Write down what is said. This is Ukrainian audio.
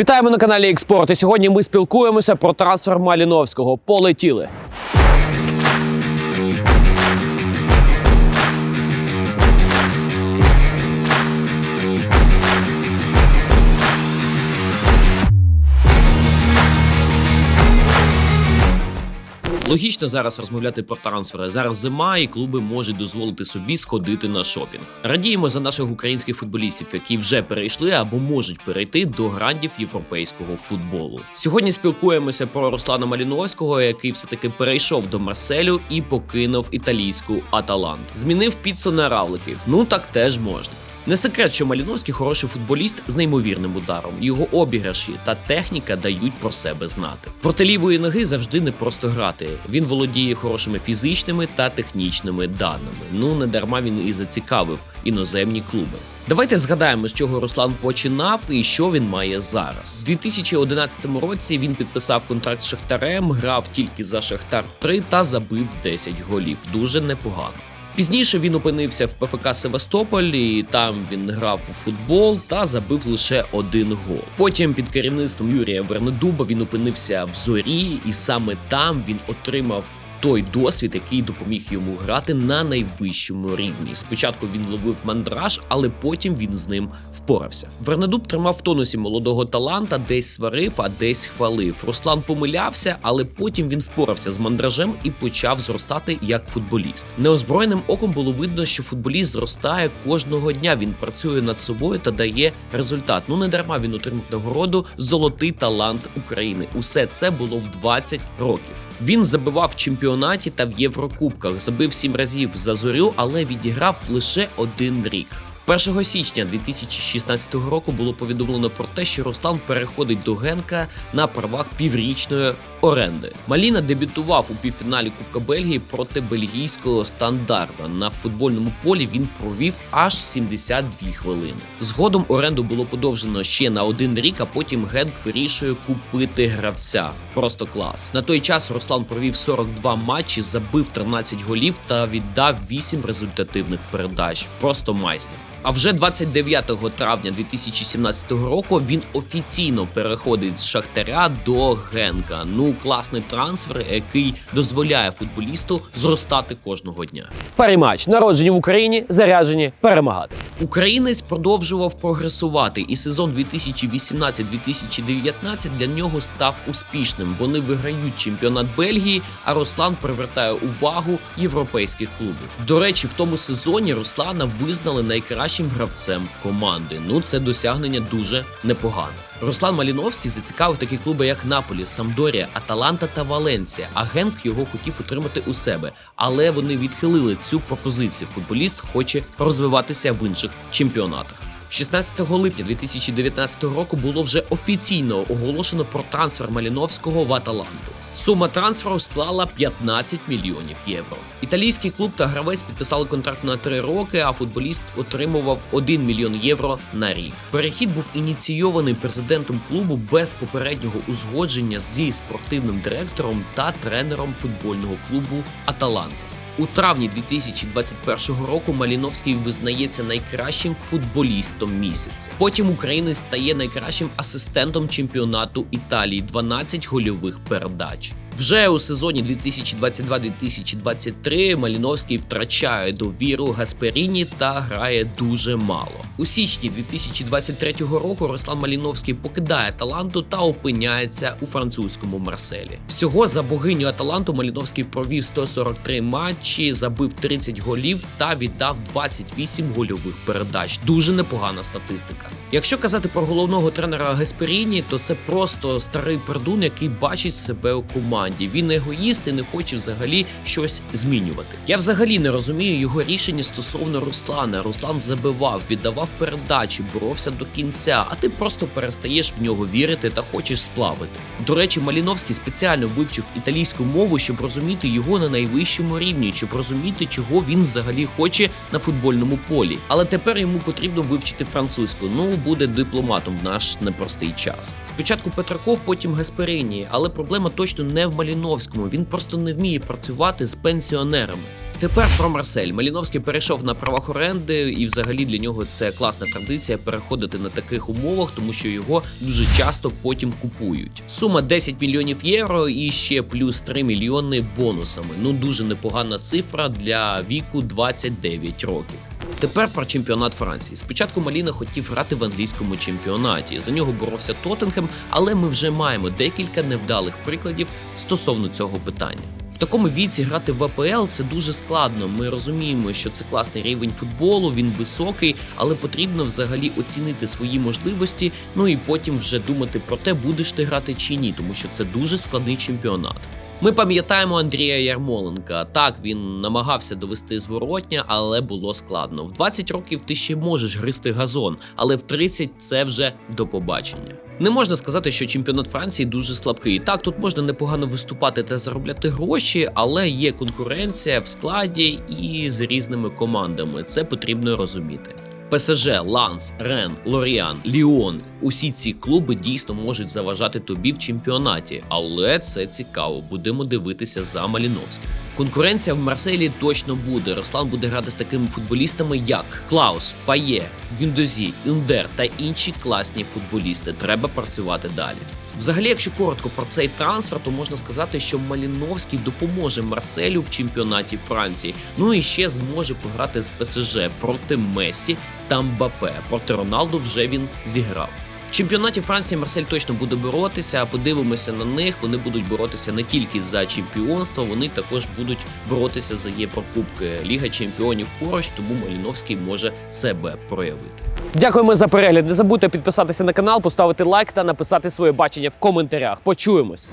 Вітаємо на каналі Експорт. І сьогодні ми спілкуємося про трансфер Маліновського. Полетіли. Логічно зараз розмовляти про трансфери. Зараз зима, і клуби можуть дозволити собі сходити на шопінг. Радіємо за наших українських футболістів, які вже перейшли або можуть перейти до грандів європейського футболу. Сьогодні спілкуємося про Руслана Маліновського, який все таки перейшов до Марселю і покинув італійську Аталант. Змінив піцу на равликів. Ну так теж можна. Не секрет, що Маліновський хороший футболіст з неймовірним ударом. Його обіграші та техніка дають про себе знати. Проти лівої ноги завжди не просто грати. Він володіє хорошими фізичними та технічними даними. Ну не дарма він і зацікавив іноземні клуби. Давайте згадаємо, з чого Руслан починав і що він має зараз. У 2011 році він підписав контракт з Шахтарем, грав тільки за Шахтар 3 та забив 10 голів. Дуже непогано. Пізніше він опинився в ПФК Севастополь, і там він грав у футбол та забив лише один гол. Потім під керівництвом Юрія Вернедуба він опинився в зорі, і саме там він отримав. Той досвід, який допоміг йому грати на найвищому рівні. Спочатку він ловив мандраж, але потім він з ним впорався. Вернедуб тримав в тонусі молодого таланта, десь сварив, а десь хвалив. Руслан помилявся, але потім він впорався з мандражем і почав зростати як футболіст. Неозброєним оком було видно, що футболіст зростає кожного дня. Він працює над собою та дає результат. Ну не дарма він отримав нагороду Золотий талант України. Усе це було в 20 років. Він забивав в чемпіонаті та в Єврокубках, забив сім разів за зорю, але відіграв лише один рік. 1 січня 2016 року було повідомлено про те, що Руслан переходить до Генка на правах піврічної оренди. Маліна дебютував у півфіналі Кубка Бельгії проти бельгійського стандарта. На футбольному полі він провів аж 72 хвилини. Згодом оренду було подовжено ще на один рік, а потім Генк вирішує купити гравця. Просто клас. На той час Руслан провів 42 матчі, забив 13 голів та віддав 8 результативних передач. Просто майстер. А вже 29 травня 2017 року він офіційно переходить з Шахтаря до Генка. Ну, класний трансфер, який дозволяє футболісту зростати кожного дня. Перемач народжені в Україні, заряджені перемагати. Українець продовжував прогресувати, і сезон 2018-2019 для нього став успішним. Вони виграють чемпіонат Бельгії, а Руслан привертає увагу європейських клубів. До речі, в тому сезоні Руслана визнали найкращим гравцем команди. Ну це досягнення дуже непогано. Руслан Маліновський зацікавив такі клуби, як Наполі, Самдорія, Аталанта та Валенсія. А Генк його хотів утримати у себе, але вони відхилили цю пропозицію. Футболіст хоче розвиватися в інших чемпіонатах. 16 липня 2019 року було вже офіційно оголошено про трансфер Маліновського в Аталанту. Сума трансферу склала 15 мільйонів євро. Італійський клуб та гравець підписали контракт на 3 роки, а футболіст отримував 1 мільйон євро на рік. Перехід був ініційований президентом клубу без попереднього узгодження зі спортивним директором та тренером футбольного клубу Аталанта. У травні 2021 року Маліновський визнається найкращим футболістом місяця. Потім українець стає найкращим асистентом чемпіонату Італії 12 гольових передач. Вже у сезоні 2022-2023 Маліновський втрачає довіру Гасперіні та грає дуже мало. У січні 2023 року Руслан Маліновський покидає Аталанту та опиняється у французькому Марселі. Всього за богиню Аталанту Маліновський провів 143 матчі, забив 30 голів та віддав 28 гольових передач. Дуже непогана статистика. Якщо казати про головного тренера Гасперіні, то це просто старий пердун, який бачить себе у команді. Він егоїст і не хоче взагалі щось змінювати. Я взагалі не розумію його рішення стосовно Руслана. Руслан забивав, віддавав передачі, боровся до кінця, а ти просто перестаєш в нього вірити та хочеш сплавити. До речі, Маліновський спеціально вивчив італійську мову, щоб розуміти його на найвищому рівні, щоб розуміти, чого він взагалі хоче на футбольному полі. Але тепер йому потрібно вивчити французьку. Ну буде дипломатом в наш непростий час. Спочатку Петраков, потім Гасперині, але проблема точно не в Маліновському. Він просто не вміє працювати з пенсіонерами. Тепер про Марсель. Маліновський перейшов на правах оренди, і взагалі для нього це класна традиція переходити на таких умовах, тому що його дуже часто потім купують. Сума 10 мільйонів євро і ще плюс 3 мільйони бонусами. Ну дуже непогана цифра для віку 29 років. Тепер про чемпіонат Франції. Спочатку Маліна хотів грати в англійському чемпіонаті. За нього боровся Тоттенхем, але ми вже маємо декілька невдалих прикладів стосовно цього питання. Такому віці грати в АПЛ це дуже складно. Ми розуміємо, що це класний рівень футболу, він високий, але потрібно взагалі оцінити свої можливості. Ну і потім вже думати про те, будеш ти грати чи ні, тому що це дуже складний чемпіонат. Ми пам'ятаємо Андрія Ярмоленка. Так, він намагався довести зворотня, але було складно. В 20 років ти ще можеш гристи газон, але в 30 це вже до побачення. Не можна сказати, що чемпіонат Франції дуже слабкий. Так, тут можна непогано виступати та заробляти гроші, але є конкуренція в складі і з різними командами. Це потрібно розуміти. ПСЖ, Ланс, Рен, Лоріан, Ліон усі ці клуби дійсно можуть заважати тобі в чемпіонаті, але це цікаво. Будемо дивитися за Маліновським. Конкуренція в Марселі точно буде. Руслан буде грати з такими футболістами, як Клаус, Пає, Гюндозі, Юндер та інші класні футболісти. Треба працювати далі. Взагалі, якщо коротко про цей трансфер, то можна сказати, що Маліновський допоможе Марселю в чемпіонаті Франції. Ну і ще зможе пограти з ПСЖ проти Месі та Мбапе. Проти Роналду вже він зіграв. В чемпіонаті Франції Марсель точно буде боротися. Подивимося на них. Вони будуть боротися не тільки за чемпіонство, вони також будуть боротися за Єврокубки. Ліга чемпіонів поруч, тому Маліновський може себе проявити. Дякуємо за перегляд. Не забудьте підписатися на канал, поставити лайк та написати своє бачення в коментарях. Почуємось.